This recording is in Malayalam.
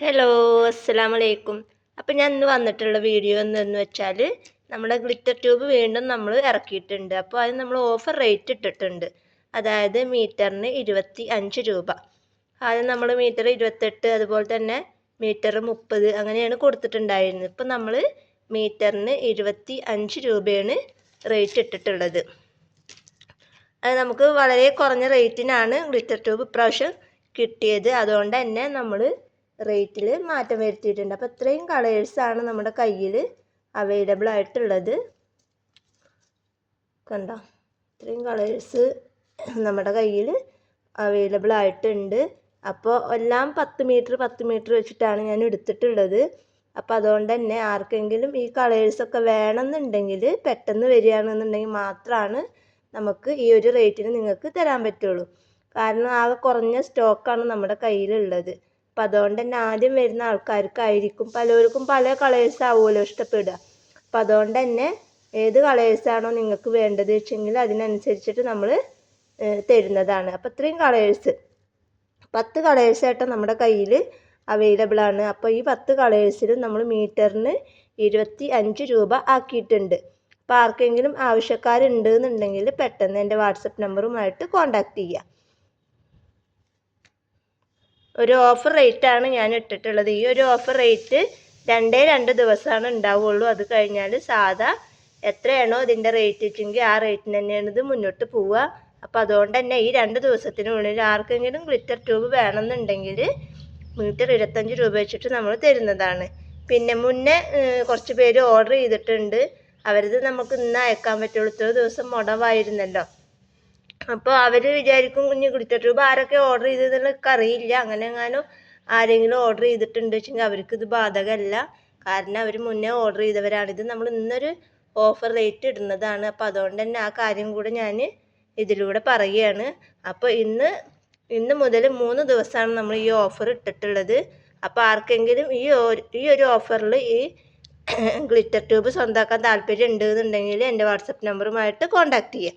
ഹലോ അസ്സലാമു അലൈക്കും അപ്പം ഞാൻ ഇന്ന് വന്നിട്ടുള്ള വീഡിയോ എന്തെന്ന് വെച്ചാൽ നമ്മുടെ ഗ്ലിറ്റർ ട്യൂബ് വീണ്ടും നമ്മൾ ഇറക്കിയിട്ടുണ്ട്. അപ്പോൾ അത് നമ്മൾ ഓഫർ റേറ്റ് ഇട്ടിട്ടുണ്ട്. അതായത് മീറ്ററിന് ഇരുപത്തി അഞ്ച് രൂപ. ആദ്യം നമ്മൾ മീറ്റർ ഇരുപത്തെട്ട് അതുപോലെ തന്നെ മീറ്റർ മുപ്പത് അങ്ങനെയാണ് കൊടുത്തിട്ടുണ്ടായിരുന്നത്. ഇപ്പം നമ്മൾ മീറ്ററിന് ഇരുപത്തി അഞ്ച് രൂപയാണ് റേറ്റ് ഇട്ടിട്ടുള്ളത്. അത് നമുക്ക് വളരെ കുറഞ്ഞ റേറ്റിനാണ് ഗ്ലിറ്റർ ട്യൂബ് ഇപ്രാവശ്യം കിട്ടിയത്. അതുകൊണ്ട് തന്നെ നമ്മൾ റേറ്റിൽ മാറ്റം വരുത്തിയിട്ടുണ്ട്. അപ്പോൾ ഇത്രയും കളേഴ്സാണ് നമ്മുടെ കയ്യിൽ അവൈലബിൾ ആയിട്ടുള്ളത്. കണ്ടോ? ഇത്രയും കളേഴ്സ് നമ്മുടെ കയ്യിൽ അവൈലബിൾ ആയിട്ടുണ്ട്. അപ്പോൾ എല്ലാം പത്ത് മീറ്റർ പത്ത് മീറ്റർ വെച്ചിട്ടാണ് ഞാൻ എടുത്തിട്ടുള്ളത്. അപ്പോൾ അതുകൊണ്ട് തന്നെ ആർക്കെങ്കിലും ഈ കളേഴ്സൊക്കെ വേണമെന്നുണ്ടെങ്കിൽ പെട്ടെന്ന് വരികയാണെന്നുണ്ടെങ്കിൽ മാത്രമാണ് നമുക്ക് ഈ ഒരു റേറ്റിന് നിങ്ങൾക്ക് തരാൻ പറ്റുള്ളൂ. കാരണം ആകെ കുറഞ്ഞ സ്റ്റോക്കാണ് നമ്മുടെ കയ്യിലുള്ളത്. അപ്പം അതുകൊണ്ട് തന്നെ ആദ്യം വരുന്ന ആൾക്കാർക്കായിരിക്കും പലർക്കും പല കളേഴ്സ് ആവുമല്ലോ ഇഷ്ടപ്പെടുക. അപ്പം അതുകൊണ്ട് തന്നെ ഏത് കളേഴ്സാണോ നിങ്ങൾക്ക് വേണ്ടത് വെച്ചെങ്കിൽ അതിനനുസരിച്ചിട്ട് നമ്മൾ തരുന്നതാണ്. അപ്പം ഇത്രയും കളേഴ്സ് പത്ത് കളേഴ്സായിട്ട് നമ്മുടെ കയ്യിൽ അവൈലബിൾ ആണ്. അപ്പോൾ ഈ പത്ത് കളേഴ്സിൽ നമ്മൾ മീറ്ററിന് ഇരുപത്തി അഞ്ച് രൂപ ആക്കിയിട്ടുണ്ട്. അപ്പോൾ ആർക്കെങ്കിലും ആവശ്യക്കാരുണ്ട് എന്നുണ്ടെങ്കിൽ പെട്ടെന്ന് എന്റെ വാട്സപ്പ് നമ്പറുമായിട്ട് കോൺടാക്റ്റ് ചെയ്യുക ഒരു ഓഫർ റേറ്റാണ് ഞാൻ ഇട്ടിട്ടുള്ളത്. ഈ ഒരു ഓഫർ റേറ്റ് രണ്ടേ രണ്ട് ദിവസമാണ് ഉണ്ടാവുള്ളൂ. അത് കഴിഞ്ഞാൽ സാധാ എത്രയാണോ ഇതിന്റെ റേറ്റ് വെച്ചെങ്കിൽ ആ റേറ്റിന് തന്നെയാണ് ഇത് മുന്നോട്ട് പോവുക. അപ്പോൾ അതുകൊണ്ട് തന്നെ ഈ രണ്ട് ദിവസത്തിനുള്ളിൽ ആർക്കെങ്കിലും ഗ്ലിറ്റർ ട്യൂബ് വേണമെന്നുണ്ടെങ്കിൽ മീറ്റർ ഇരുപത്തഞ്ച് രൂപ വെച്ചിട്ട് നമ്മൾ തരുന്നതാണ്. പിന്നെ മുന്നേ കുറച്ച് പേര് ഓർഡർ ചെയ്തിട്ടുണ്ട്. അവരത് നമുക്ക് ഇന്ന് അയക്കാൻ പറ്റുള്ളൂ. ഇത്ര ദിവസം മുടവായിരുന്നല്ലോ. അപ്പോൾ അവർ വിചാരിക്കും കുഞ്ഞ് ഗ്ലിറ്റർ ട്യൂബ് ആരൊക്കെ ഓർഡർ ചെയ്തതെന്ന് അറിയില്ല. അങ്ങനെ എങ്ങാനും ആരെങ്കിലും ഓർഡർ ചെയ്തിട്ടുണ്ട് വെച്ചെങ്കിൽ അവർക്ക് ഇത് ബാധകമല്ല. കാരണം അവർ മുന്നേ ഓർഡർ ചെയ്തവരാണ്. ഇത് നമ്മൾ ഇന്നൊരു ഓഫർ റേറ്റ് ഇടുന്നതാണ്. അപ്പോൾ അതുകൊണ്ട് തന്നെ ആ കാര്യം കൂടെ ഞാൻ ഇതിലൂടെ പറയുകയാണ്. അപ്പോൾ ഇന്ന് ഇന്ന് മുതൽ മൂന്ന് ദിവസമാണ് നമ്മൾ ഈ ഓഫർ ഇട്ടിട്ടുള്ളത്. അപ്പോൾ ആർക്കെങ്കിലും ഈ ഈ ഒരു ഓഫറിൽ ഈ ഗ്ലിറ്റർ ട്യൂബ് സ്വന്തമാക്കാൻ താല്പര്യം ഉണ്ടെന്നുണ്ടെങ്കിൽ എന്റെ വാട്സപ്പ് നമ്പറുമായിട്ട് കോൺടാക്റ്റ് ചെയ്യുക